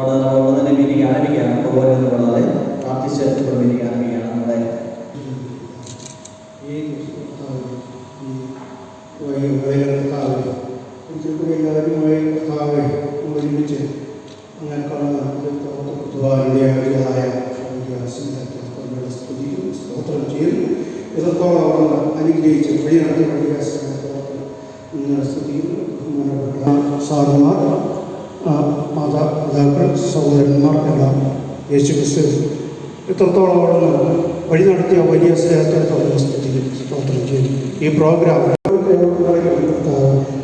അവിടെ നമ്മൾ തന്നെ മീറ്റിംഗ് ആരംഭിക്കുകയാണ് അതുപോലെ എന്ന് വളരെ പ്രാർത്ഥിച്ച് ഇപ്പോൾ മീറ്റിംഗ് ആരംഭിക്കുകയാണ് നമ്മുടെ ഒരുമിച്ച് സ്തുതിയും സ്തോത്രം എത്രത്തോളം അവിടുന്ന് അനുഗ്രഹിച്ച് വഴി നടത്തി സാറുമാർ ആ, മാതാപിതാക്കൾ സഹോദരന്മാർ എല്ലാം യേശു ക്രിസ്തു ഇത്രത്തോളം അവിടുന്ന് വഴി നടത്തിയ വലിയ സ്നേഹത്തെ സ്തുതിയും സ്തോത്രം ചെയ്തു ഈ പ്രോഗ്രാം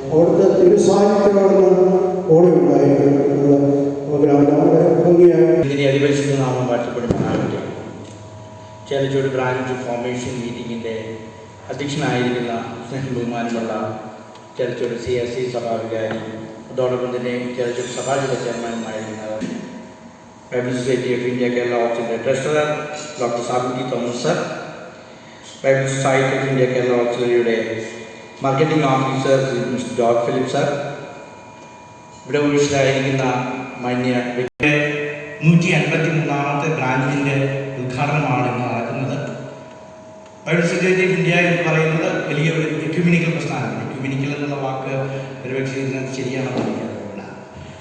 അവിടുത്തെ തിരുസാഹിത്യം അവിടുന്ന് ഓടി ഉണ്ടായിട്ടുള്ള പ്രോഗ്രാമിന് വളരെ ഭംഗിയായി ഇതിനെ അതിപരിശുദ്ധ നാമം വാഴ്ത്തപ്പെടുന്നതാകട്ടെ ചേലച്ചോട് ബ്രാഞ്ച് ഫോർമേഷൻ മീറ്റിങ്ങിന്റെ അധ്യക്ഷനായിരിക്കുന്ന സ്നേഹം ബഹുമാനമുള്ള ചേലച്ചോട് സി എസ് സി സഭാ വികാരി അതോടൊപ്പം തന്നെ ചേലച്ചോട് സഭാജിയുടെ ചെയർമാനുമായിരുന്ന Bible society of India Kerala ഓഫീസിന്റെ treasurer doctor Sabuji Thomas sir Bible society of India Kerala ഓഫീസറിയുടെ marketing officer mister George Philip sir ഇവിടെ ഉപയോഗിച്ചിലായിരിക്കുന്ന മാന്യ നൂറ്റി അൻപത്തി മൂന്നാമത്തെ ബ്രാഞ്ചിന്റെ ഉദ്ഘാടനമാണ് ഇന്ന് നടക്കുന്നത്. ബൈബിൾ സൊസൈറ്റി ഓഫ് ഇന്ത്യ എന്ന് പറയുന്നത് വലിയ ഒരു എക്യുമിനിക്കൽ പ്രസ്ഥാനമാണ് എക്യുമിനിക്കൽ എന്നുള്ള വാക്ക് ഒരുപക്ഷെ ഇതിനകത്ത് ശരിയാണെന്ന് എനിക്കറിയില്ല.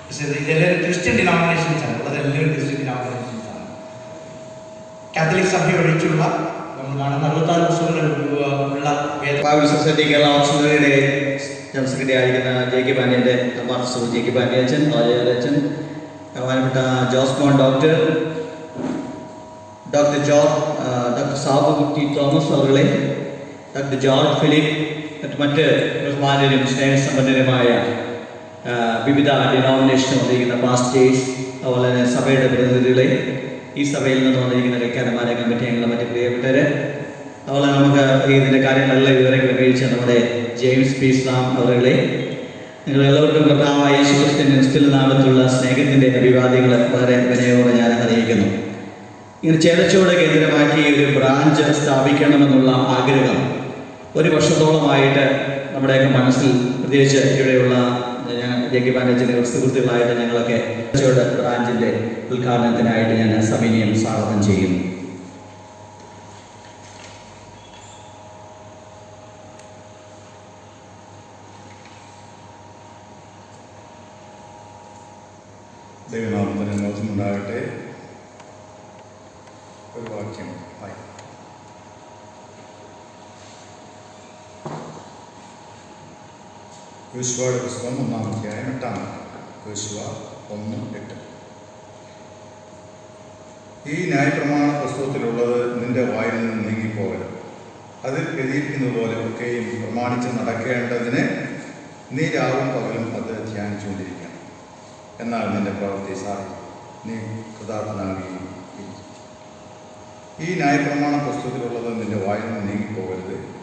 പക്ഷേ ഇതെല്ലാവരും ക്രിസ്ത്യൻ ഡിനോമിനേഷൻസ് ആണ്. അതെല്ലാവരും ക്രിസ്ത്യൻ ഡിനോമിനേഷൻസ് ആണ്. കാത്തലിക് സഭ ഒഴിച്ചുള്ള നമ്മൾ കാണുന്ന അറുപത്താറ് പുസ്തകങ്ങൾ ഉള്ള ആയിരിക്കുന്ന ജെ കെ പാണ്ഡ്യന്റെ പാർട്ടി ജെ കെ പാണ്ഡ്യ അച്ഛൻ അച്ഛൻ ജോസ് മോൺ doctor doctor Jo doctor Sabu Kutty Thomas അവരുടെ ഡോക്ടർ ജോർജ് ഫിലിപ്പ് മറ്റ് ബഹുമാനരും സ്നേഹസമ്പന്നരുമായ വിവിധ ഡിനോമിനേഷൻ വന്നിരിക്കുന്ന പാസ്റ്റേഴ്സ് അതുപോലെ തന്നെ സഭയുടെ പ്രതിനിധികളെ ഈ സഭയിൽ നിന്ന് വന്നിരിക്കുന്ന വ്യക്തിമാരെ കമ്മിറ്റി അംഗങ്ങളെ മറ്റ് പ്രിയപ്പെട്ടവര്. അതുപോലെ നമുക്ക് ഇതിന്റെ കാര്യങ്ങളെല്ലാം വിവരങ്ങൾ കഴിച്ച നമ്മുടെ ജെയിംസ് പി. ഇസ്ലാം അവരുടെ നിങ്ങൾ എല്ലാവർക്കും കർത്താവായ യേശു ക്രിസ്ത്യൻ നിസ്തുല നാമത്തിലുള്ള സ്നേഹത്തിന്റെ അഭിവാദ്യങ്ങൾ വളരെ വിനയോടെ ഞാൻ അറിയിക്കുന്നു. ഇങ്ങനെ ചേലച്ചോട് കേന്ദ്രമാക്കി ഒരു ബ്രാഞ്ച് സ്ഥാപിക്കണമെന്നുള്ള ആഗ്രഹം ഒരു വർഷത്തോളമായിട്ട് നമ്മുടെയൊക്കെ മനസ്സിൽ പ്രത്യേകിച്ച് ഇവിടെയുള്ള ജെ പാൻഡച്ചിന്റെ സുഹൃത്തുക്കളായിട്ട് ഞങ്ങളൊക്കെ ബ്രാഞ്ചിന്റെ ഉദ്ഘാടനത്തിനായിട്ട് ഞാൻ സമീനിയം സ്വാഗതം ചെയ്യുന്നു. യോശുവയുടെ പുസ്തകം ഒന്നാം അധ്യായം എട്ടാം യോശുവ ഒന്ന് എട്ട്. ഈ ന്യായപ്രമാണ പുസ്തകത്തിലുള്ളത് നിന്റെ വായിൽ നിന്ന് നീങ്ങിപ്പോകരുത്. അതിൽ എഴുതിയിരിക്കുന്നത് പോലെ ഒക്കെയും പ്രമാണിച്ച് നടക്കേണ്ടതിന് നീ രാവും പകലും അത് ധ്യാനിച്ചുകൊണ്ടിരിക്കണം. എന്നാൽ നിന്റെ പ്രവൃത്തി സാധിക്കും നീ കൃതാർത്ഥനാകുകയും ഈ ന്യായപ്രമാണ പുസ്തകത്തിലുള്ളത് നിന്റെ വായിൽ നിന്ന് നീങ്ങിപ്പോകരുത്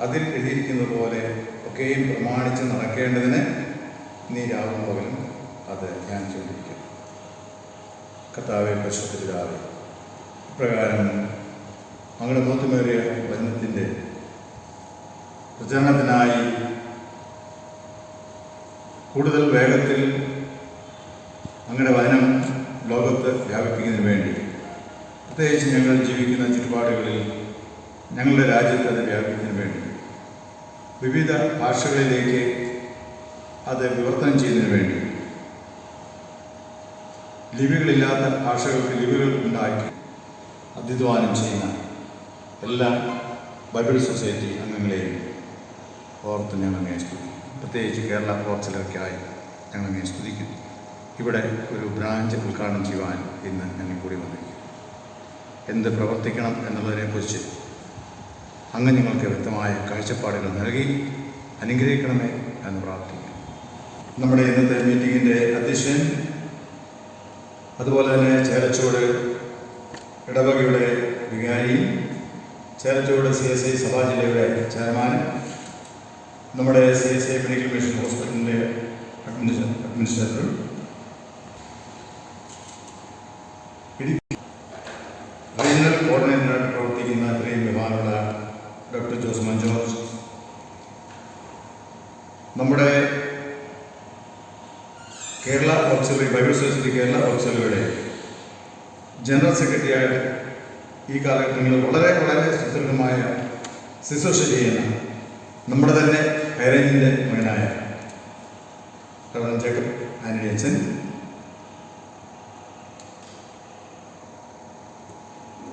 അതിൽ എഴുതിയിരിക്കുന്നത് പോലെ ഒക്കെയും പ്രമാണിച്ച് നടക്കേണ്ടതിന് നീ രാവും പകലും അത് ധ്യാനിച്ചുകൊണ്ടിരിക്കണം കർത്താവെ പരിശുദ്ധരാവെ ഇപ്രകാരം അങ്ങയുടെ മൂത്തുമേറിയ വചനത്തിന്റെ പ്രചരണത്തിനായി കൂടുതൽ വേഗത്തിൽ അങ്ങയുടെ വചനം ലോകത്ത് വ്യാപിപ്പിക്കുന്നതിന് വേണ്ടി പ്രത്യേകിച്ച് ഞങ്ങൾ ജീവിക്കുന്ന ചുറ്റുപാടുകളിൽ ഞങ്ങളുടെ രാജ്യത്ത് അത് വ്യാപിക്കുന്നതിന് വേണ്ടി വിവിധ ഭാഷകളിലേക്ക് അത് വിവർത്തനം ചെയ്യുന്നതിന് വേണ്ടി. ലിപികളില്ലാത്ത ഭാഷകൾക്ക് ലിപികൾ ഉണ്ടാക്കി അധ്യധ്വാനം ചെയ്യുന്ന എല്ലാ ബൈബിൾ സൊസൈറ്റി അംഗങ്ങളെയും ഓർത്ത് ഞങ്ങൾ അങ്ങനെ സ്തുതിക്കും പ്രത്യേകിച്ച് കേരള കോർച്ചിലൊക്കെയായി ഞങ്ങൾ അങ്ങനെ സ്തുതിക്കുന്നു ഇവിടെ ഒരു ബ്രാഞ്ച് ഉദ്ഘാടനം ചെയ്യുവാൻ ഇന്ന് ഞങ്ങൾ കൂടി വന്നിരിക്കും എന്ത് പ്രവർത്തിക്കണം എന്നുള്ളതിനെക്കുറിച്ച് അങ്ങ് നിങ്ങൾക്ക് വ്യക്തമായ കാഴ്ചപ്പാടുകൾ നൽകി അനുഗ്രഹിക്കണമേ എന്ന് പ്രാർത്ഥിക്കുന്നു. നമ്മുടെ ഇന്നത്തെ മീറ്റിങ്ങിന്റെ അധ്യക്ഷൻ അതുപോലെ തന്നെ ചേലച്ചോട് ഇടവകയുടെ വികാരി ചേലച്ചോട് സി എസ് ഐ സഭാ ജില്ലയുടെ ചെയർമാൻ നമ്മുടെ C S I medical mission ഹോസ്പിറ്റലിന്റെ അഡ്മിനിസ്ട്രേറ്റർ ഇടുക്കി റീജിയണൽ കോർഡിനേറ്ററായിട്ട് പ്രവർത്തിക്കുന്ന ഇത്രയും ബഹുമാനമുള്ള ഡോക്ടർ ജോസ് മഞ്ജോർജ് നമ്മുടെ Kerala auxiliary Bible society Kerala ഓക്സിലറിയുടെ general സെക്രട്ടറിയായ ഈ കാലഘട്ടങ്ങളിൽ വളരെ വളരെ സുദൃഢമായ ശുശ്രൂഷ ചെയ്യുന്ന നമ്മുടെ തന്നെ പേരന്റിന്റെ മകനായ ജേക്കബ് ആന്റണി അച്ഛൻ.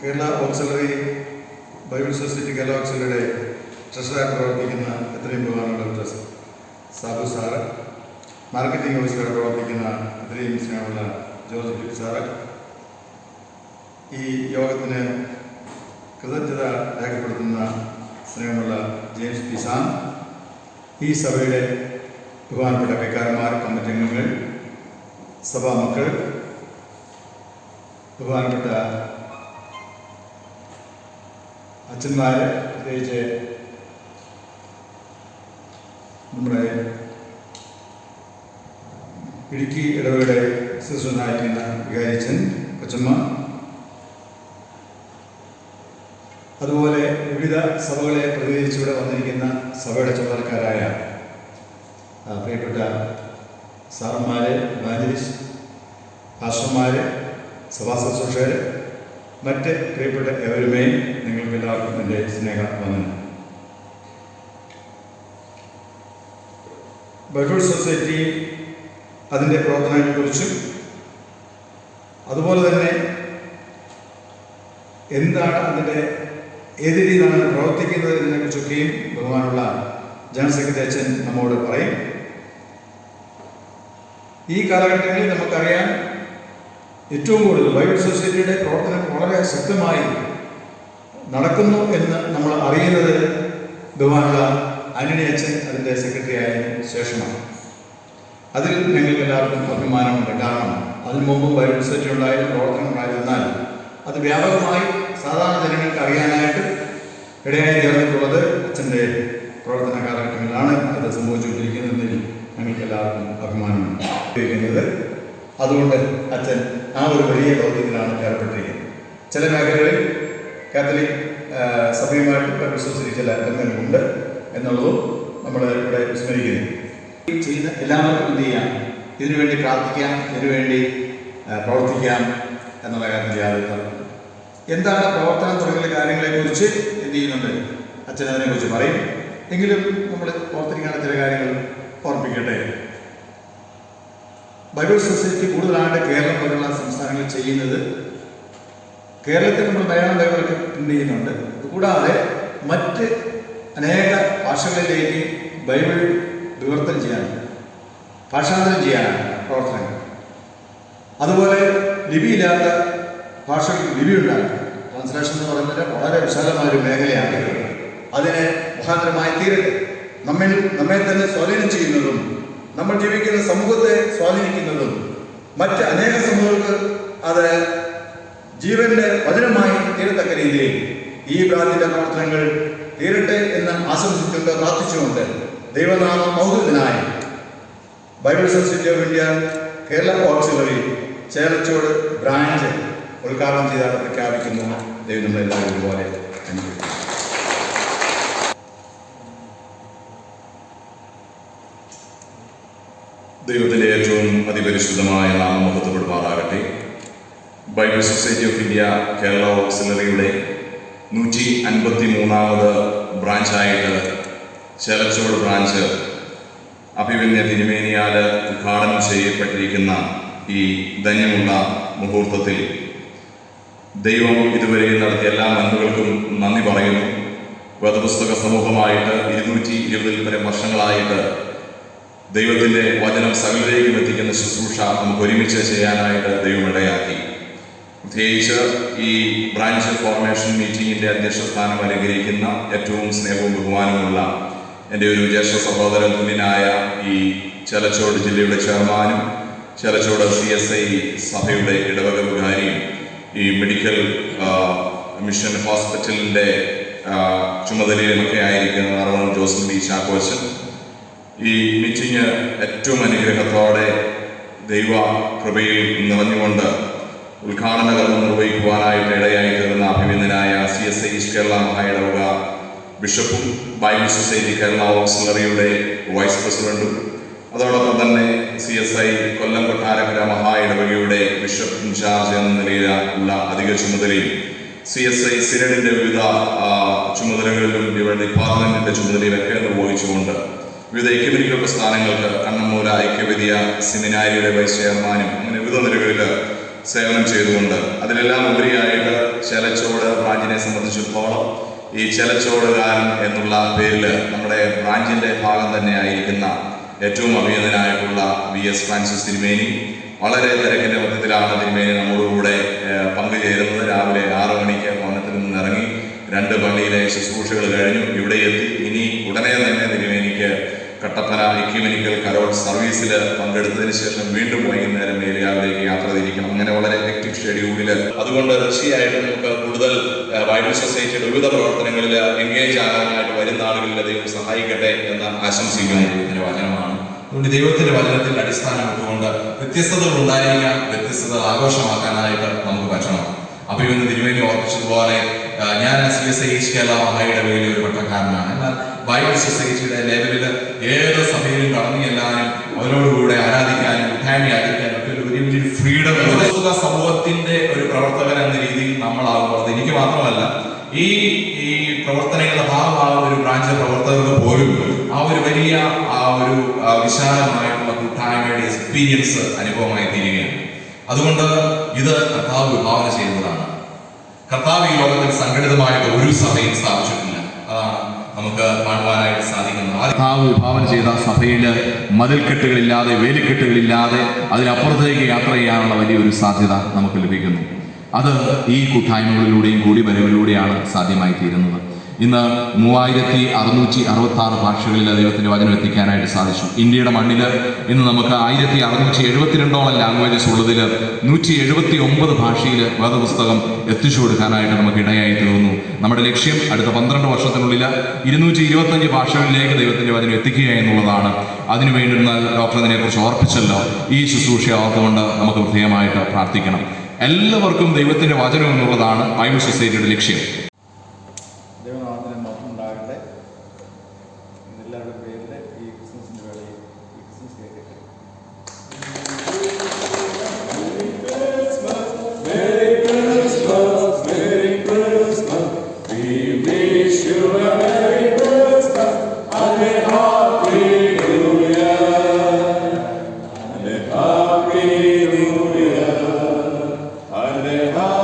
Kerala auxiliary Bible society Kerala ഓക്സിലറിയുടെ ട്രഷറായി പ്രവർത്തിക്കുന്ന എത്രയും ബഹുമാനമുള്ള ഡോക്ടർ സാബു സാറ് മാർക്കറ്റിംഗ് ഓഫീസറായി പ്രവർത്തിക്കുന്ന അത്രയും സ്നേഹമുള്ള ജോസഫ് പി സാറ് ഈ യോഗത്തിന് കൃതജ്ഞത രേഖപ്പെടുത്തുന്ന സ്നേഹമുള്ള ജെയിംസ് പി സാം ഈ സഭയുടെ ബഹുമാനപ്പെട്ട കൈക്കാരന്മാർ കമ്മിറ്റി അംഗങ്ങൾ സഭാമക്കൾ ബഹുമാനപ്പെട്ട അച്ഛന്മാർ പ്രത്യേകിച്ച് നമ്മുടെ ഇടുക്കി ഇടവയുടെ ശിശുനായിരിക്കുന്ന വികാരിച്ചൻ കൊച്ചമ്മ. അതുപോലെ വിവിധ സഭകളെ പ്രതിനിധിച്ചിവിടെ വന്നിരിക്കുന്ന സഭയുടെ ചുമതലക്കാരായ പ്രിയപ്പെട്ട സാറന്മാര് ഇവാഞ്ചലിസ്റ്റ് ഭാഷന്മാര് സഭാ മറ്റ് പ്രിയപ്പെട്ട എവരുമേ നിങ്ങൾക്ക് എല്ലാവർക്കും എന്റെ സ്നേഹ വന്ദനം. ബൈബിൾ സൊസൈറ്റി അതിന്റെ പ്രവർത്തനങ്ങളെക്കുറിച്ചും. അതുപോലെ തന്നെ എന്താണ് അതിന്റെ ഏത് രീതിയിലാണ് പ്രവർത്തിക്കുന്നത് എന്നതിനെക്കുറിച്ചൊക്കെയും ബഹുമാനുള്ള ജനറൽ സെക്രട്ടറി അച്ഛൻ നമ്മോട് പറയും. ഈ കാലഘട്ടങ്ങളിൽ നമുക്കറിയാം ഏറ്റവും കൂടുതൽ ബൈബിൾ സൊസൈറ്റിയുടെ പ്രവർത്തനം വളരെ ശക്തമായി നടക്കുന്നു എന്ന് നമ്മൾ അറിയുന്നത് ബഹുമാനുള്ള ആന്റണി അച്ഛൻ അതിന്റെ സെക്രട്ടറി ആയതിനു ശേഷമാണ്. അതിൽ ഞങ്ങൾക്ക് എല്ലാവർക്കും അഭിമാനമുണ്ട്. കാരണം അതിനു മുമ്പ് സൊസൈറ്റി ഉണ്ടായാലും പ്രവർത്തനം ഉണ്ടായിരുന്നാൽ അത് വ്യാപകമായി സാധാരണ ജനങ്ങൾക്ക് അറിയാനായിട്ട് ഇടയായി തീർന്നിട്ടുള്ളത് അച്ഛന്റെ പ്രവർത്തന കാലഘട്ടങ്ങളിലാണ് അത് സംഭവിച്ചുകൊണ്ടിരിക്കുന്നതിൽ ഞങ്ങൾക്ക് എല്ലാവർക്കും അഭിമാനമുണ്ട് അതുകൊണ്ട് അച്ഛൻ ആ ഒരു വലിയ ദൗത്യത്തിലാണ് ഏർപ്പെട്ടിരിക്കുന്നത്. ചില മേഖലകളിൽ കാത്തലിക് സഭയുമായിട്ട് വിശ്വസിച്ച് ചില ബന്ധങ്ങളുണ്ട് എന്നുള്ളതും നമ്മൾ ഇവിടെ വിസ്മരിക്കുന്നു. ചെയ്യുന്ന എല്ലാവർക്കും എന്ത് ചെയ്യാം? ഇതിനുവേണ്ടി പ്രാർത്ഥിക്കാം ഇതിനുവേണ്ടി പ്രവർത്തിക്കാം എന്നുള്ള കാര്യത്തിൽ യാതൊരു. എന്താണ് പ്രവർത്തനം തുടങ്ങിയ കാര്യങ്ങളെക്കുറിച്ച് എന്ത് ചെയ്യുന്നുണ്ട്? അച്ഛൻ അതിനെക്കുറിച്ച് പറയും. എങ്കിലും നമ്മൾ ഓർത്തിരിക്കേണ്ട ചില കാര്യങ്ങൾ ഓർപ്പിക്കട്ടെ ബൈബിൾ സൊസൈറ്റി കൂടുതലായിട്ട് കേരളം പോലുള്ള സംസ്ഥാനങ്ങളിൽ ചെയ്യുന്നത് കേരളത്തിൽ നമ്മൾ മലയാളം ബൈബിളൊക്കെ പ്രിന്റ് ചെയ്യുന്നുണ്ട്. കൂടാതെ മറ്റ് അനേക ഭാഷകളിലേക്ക് ബൈബിൾ വിവർത്തനം ചെയ്യാനും ഭാഷാന്തരം ചെയ്യാനാണ് പ്രവർത്തനങ്ങൾ അതുപോലെ ലിപിയില്ലാത്ത ഭാഷകൾക്ക് ലിപി ഉണ്ടാകും ട്രാൻസ്ലേഷൻ എന്ന് പറയുന്നത് വളരെ വിശാലമായ ഒരു മേഖലയാണ്. അതിനെ മുഖാന്തരമായി തീരട്ടെ. നമ്മിൽ നമ്മെ തന്നെ സ്വാധീനം ചെയ്യുന്നതും നമ്മൾ ജീവിക്കുന്ന സമൂഹത്തെ സ്വാധീനിക്കുന്നതും മറ്റ് അനേക സമൂഹങ്ങൾക്ക് അത് ജീവന്റെ വചനമായി തീരത്തക്ക രീതിയിൽ ഈ ബ്രാഞ്ചിന്റെ പ്രവർത്തനങ്ങൾ തീരട്ടെ എന്ന് ആശംസിച്ചുകൊണ്ട് പ്രാർത്ഥിച്ചുകൊണ്ട് ദൈവനാമ മൗതുവിനായി Bible society of India Kerala auxiliary Chelachode branch ഉദ്ഘാടനം ചെയ്താൽ പ്രഖ്യാപിക്കുന്നു ദൈവം നമ്മളെല്ലാവരും പോലെ അനുഗ്രഹിക്കട്ടെ. ദൈവത്തിന്റെ ഏറ്റവും അതിപരിശുദ്ധമായ നാമം മഹത്വപ്പെടുമാറാകട്ടെ Bible society of India Kerala ഓക്സിലറിയുടെ നൂറ്റി അൻപത്തി മൂന്നാമത് ബ്രാഞ്ചായിട്ട് ചേലച്ചോട് ബ്രാഞ്ച് അഭിമന്യ തിരുമേനിയാൽ ഉദ്ഘാടനം ചെയ്യപ്പെട്ടിരിക്കുന്ന ഈ ധന്യമുള്ള മുഹൂർത്തത്തിൽ ദൈവം ഇതുവരെ നടത്തിയ എല്ലാ നന്മകൾക്കും നന്ദി പറയുന്നു. വേദപുസ്തക സമൂഹമായിട്ട് ഇരുന്നൂറ്റി ഇരുപതിൽ പരം വർഷങ്ങളായിട്ട് ദൈവത്തിന്റെ വചനം സകലിലേക്കും എത്തിക്കുന്ന ശുശ്രൂഷ നമുക്ക് ഒരുമിച്ച് ചെയ്യാനായിട്ട് ദൈവം ഇടയാക്കി. പ്രത്യേകിച്ച് ഈ ബ്രാഞ്ച് ഫോർമേഷൻ മീറ്റിംഗിന്റെ അധ്യക്ഷ സ്ഥാനം അലങ്കരിക്കുന്ന ഏറ്റവും സ്നേഹവും ബഹുമാനമുള്ള എന്റെ ഒരു ജ്യേഷ്ഠ സഹോദരൻ തുല്യനായ ഈ ചെലച്ചോട് ജില്ലയുടെ ചെയർമാനും ചെലച്ചോട് സി എസ് ഐ സഭയുടെ ഇടവക വികാരിയും ഈ മെഡിക്കൽ മിഷൻ ഹോസ്പിറ്റലിന്റെ ചുമതലയിലൊക്കെ ആയിരിക്കുന്ന അറവൺ ജോസഫ് ബി. ചാക്കോച്ചൻ ഈ മീറ്റിംഗ് ഏറ്റവും അനുഗ്രഹത്തോടെ ദൈവ കൃപയിൽ നിറഞ്ഞുകൊണ്ട് ഉദ്ഘാടന കർമ്മം നിർവഹിക്കുവാനായിട്ട് ഇടയായി തീർന്ന അഭിനന്ദനായ സി എസ് ഐ കേരള മഹായിടവക ബിഷപ്പും ബൈബിൾ സൊസൈറ്റി കേരള ഓക്സിലറിയുടെ വൈസ് പ്രസിഡന്റും അതോടൊപ്പം തന്നെ C S I Kollam Kottarakkara മഹാ ഇടവകയുടെ ബിഷപ്പ് ഇൻചാർജ് എന്ന നിലയിലുള്ള അധിക ചുമതലയും സി എസ് ഐ സിനഡിന്റെ വിവിധ ചുമതലകളിലും ഇവരുടെ ഡിപ്പാർട്ട്മെന്റിന്റെ ചുമതലയിലൊക്കെ നിർവഹിച്ചുകൊണ്ട് വിവിധ ഐക്യമെനിക്കൽ സ്ഥാനങ്ങൾക്ക് കണ്ണമ്മൂല ഐക്യവേദിയ സെമിനാരിയുടെ വൈസ് ചെയർമാനും അങ്ങനെ വിവിധ നിലകളിൽ സേവനം ചെയ്തുകൊണ്ട് അതിലെല്ലാം ഉപരിയായിട്ട് ശേലച്ചോട് ബ്രാഞ്ചിനെ സംബന്ധിച്ചിടത്തോളം ഈ ചെലച്ചോടുകാരൻ എന്നുള്ള പേരിൽ നമ്മുടെ ബ്രാഞ്ചിന്റെ ഭാഗം തന്നെയായിരിക്കുന്ന ഏറ്റവും അഭിയതനായിട്ടുള്ള വി എസ് ഫ്രാൻസിസ് തിരുമേനി. വളരെ തിരക്കിന്റെ മധ്യത്തിലാണ് തിരുമേനി നമ്മോടുകൂടെ പങ്കുചേരുന്നത്. രാവിലെ ആറു മണിക്ക് ഭവനത്തിൽ നിന്ന് ഇറങ്ങി രണ്ട് പള്ളിയിലെ ശുശ്രൂഷകൾ കഴിഞ്ഞു. ഇവിടെ എത്തി. ഇനി ഉടനെ തന്നെ കട്ടപ്പന ഇക്യുമെനിക്കൽ കരോൾ സർവീസിൽ പങ്കെടുത്തതിന് ശേഷം വീണ്ടും വൈകുന്നേരം മേലുകാവിലേക്ക് യാത്ര തിരിക്കണം. അങ്ങനെ വളരെ ഹെക്ടിക് ഷെഡ്യൂളിൽ അതുകൊണ്ട് തീർച്ചയായിട്ടും നമുക്ക് കൂടുതൽ ബൈബിൾ സൊസൈറ്റിയുടെ വിവിധ പ്രവർത്തനങ്ങളിൽ എൻഗേജ് ആകാനായിട്ട് വരുന്ന ആളുകളിൽ ദൈവം സഹായിക്കട്ടെ എന്ന് ആശംസിക്കുന്നു ഇതിന്റെ വചനമാണ്. അതുകൊണ്ട് ദൈവത്തിന്റെ വചനത്തിന്റെ അടിസ്ഥാനം ഇട്ടുകൊണ്ട് വ്യത്യസ്തതകൾ ഉണ്ടായിരിക്കാം വ്യത്യസ്തത ആഘോഷമാക്കാനായിട്ട് നമുക്ക് പറ്റണം. അപ്പൊ ഇന്ന് തിരുവേലി ഓർപ്പിച്ചതുപോലെ ഞാൻ C S I H Kerala മഹായിടവയിലെ ഒരു പട്ടക്കാരനാണ് എന്നാൽ ബൈബിൾ സൊസൈറ്റിയുടെ ലെവലിൽ ഏത് സഭയിലും കടന്നു ചെല്ലാനും അവരോടുകൂടെ ആരാധിക്കാനും കൂട്ടായ്മയായിരിക്കാനും ഒക്കെ ഒരു വലിയ ഫ്രീഡം സമൂഹത്തിന്റെ ഒരു പ്രവർത്തകൻ എന്ന രീതിയിൽ നമ്മളാകുമ്പോൾ അത് എനിക്ക് മാത്രമല്ല ഈ ഈ പ്രവർത്തനങ്ങളുടെ ഭാഗമാകുന്ന ഒരു ബ്രാഞ്ച് പ്രവർത്തകർക്ക് പോലും ആ ഒരു വലിയ ആ ഒരു വിശാലമായിട്ടുള്ള കൂട്ടായ്മയുടെ എക്സ്പീരിയൻസ് അനുഭവമായി തീരുകയാണ്. അതുകൊണ്ട് ഇത് കർത്താവ് വിഭാവന ചെയ്യുന്നതാണ്. കർത്താവ് ഈ ലോകത്തിൽ സംഘടിതമായിട്ട് ഒരു സഭയും സ്ഥാപിച്ചിട്ടില്ല. നമുക്ക് കാണുവാനായിട്ട് സാധിക്കുന്നത്. കർത്താവ് വിഭാവന ചെയ്ത സഭയിൽ മതിൽക്കെട്ടുകളില്ലാതെ വേലിക്കെട്ടുകളില്ലാതെ അതിനപ്പുറത്തേക്ക് യാത്ര ചെയ്യാനുള്ള വലിയൊരു സാധ്യത നമുക്ക് ലഭിക്കുന്നു. അത് ഈ കൂട്ടായ്മകളിലൂടെയും കൂടി വരവിലൂടെയാണ് സാധ്യമായി തീരുന്നത് ഇന്ന് മൂവായിരത്തി അറുന്നൂറ്റി അറുപത്തി ആറ് ഭാഷകളിൽ ദൈവത്തിന്റെ വചനം എത്തിക്കാനായിട്ട് സാധിച്ചു. ഇന്ത്യയുടെ മണ്ണിൽ ഇന്ന് നമുക്ക് ആയിരത്തി അറുന്നൂറ്റി എഴുപത്തിരണ്ടോളം ലാംഗ്വേജസ് ഉള്ളതിൽ നൂറ്റി എഴുപത്തി ഒമ്പത് ഭാഷയിൽ വേദപുസ്തകം എത്തിച്ചു കൊടുക്കാനായിട്ട് നമുക്ക് ഇടയായി തീർന്നു. നമ്മുടെ ലക്ഷ്യം അടുത്ത പന്ത്രണ്ട് വർഷത്തിനുള്ളിൽ ഇരുന്നൂറ്റി ഇരുപത്തഞ്ച് ഭാഷകളിലേക്ക് ദൈവത്തിന്റെ വചനം എത്തിക്കുക എന്നുള്ളതാണ്. അതിനു വേണ്ടുന്ന ഡോക്ടർ ഇതിനെക്കുറിച്ച് ഓർപ്പിച്ചല്ലോ. ഈ ശുശ്രൂഷ ഓർത്തുകൊണ്ട് നമുക്ക് ഹൃദയമായിട്ട് പ്രാർത്ഥിക്കണം. എല്ലാവർക്കും ദൈവത്തിന്റെ വചനം എന്നുള്ളതാണ് ബൈബിൾ സൊസൈറ്റിയുടെ ലക്ഷ്യം. നമ്മുടെ